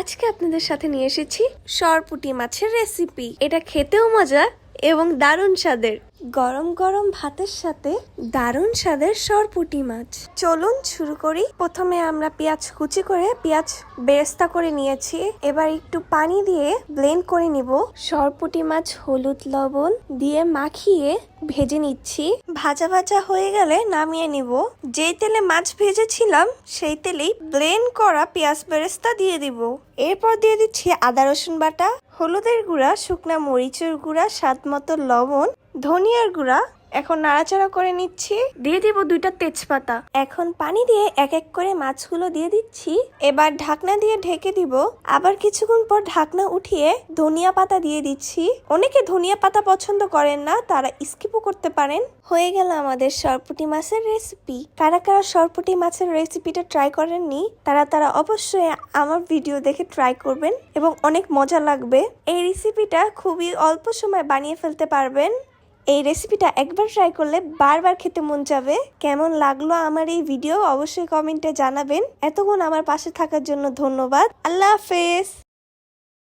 আজকে আপনাদের সাথে নিয়ে এসেছি সরপুটি মাছের রেসিপি এটা খেতেও মজা এবং দারুণ স্বাদের। গরম গরম ভাতের সাথে দারুণ স্বাদের সরপুটি মাছ। চলুন শুরু করি। প্রথমে আমরা পেঁয়াজ কুচি করে পেঁয়াজ বেরেস্তা করে নিয়েছি। এবার একটু পানি দিয়ে ব্লেন্ড করে নিব। সরপুটি মাছ হলুদ লবণ দিয়ে মাখিয়ে ভেজে নিচ্ছি। ভাজা ভাজা হয়ে গেলে নামিয়ে নিব। যেই তেলে মাছ ভেজেছিলাম, সেই তেলেই ব্লেন্ড করা পেঁয়াজ বেরেস্তা দিয়ে দিব। এরপর দিয়ে দিচ্ছি আদা রসুন বাটা হলুদের গুঁড়া শুকনা মরিচের গুঁড়া স্বাদ মতো লবণ ধনিয়ার গুঁড়া এখন নাড়াচাড়া করে নিচ্ছি। দিয়ে দিব দুইটা তেজপাতা। এখন পানি দিয়ে এক এক করে মাছগুলো দিয়ে দিচ্ছি। এবার ঢাকনা দিয়ে ঢেকে দিব। আবার কিছুক্ষণ পর ঢাকনা উঠিয়ে ধনিয়া পাতা দিয়ে দিচ্ছি। অনেকে ধনিয়া পাতা পছন্দ করেন না তারা স্কিপও করতে পারেন। হয়ে গেল আমাদের সরপুটি মাছের রেসিপি কারা কারা সরপুটি মাছের রেসিপিটা ট্রাই করেননি তারা তারা অবশ্যই আমার ভিডিও দেখে ট্রাই করবেন এবং অনেক মজা লাগবে। এই রেসিপিটা খুবই অল্প সময় বানিয়ে ফেলতে পারবেন। এই রেসিপিটা একবার ট্রাই করলে বারবার খেতে মন যাবে। কেমন লাগল আমার এই ভিডিও অবশ্যই কমেন্টে জানাবেন। এতক্ষণ আমার পাশে থাকার জন্য ধন্যবাদ। আল্লাহ হাফেজ!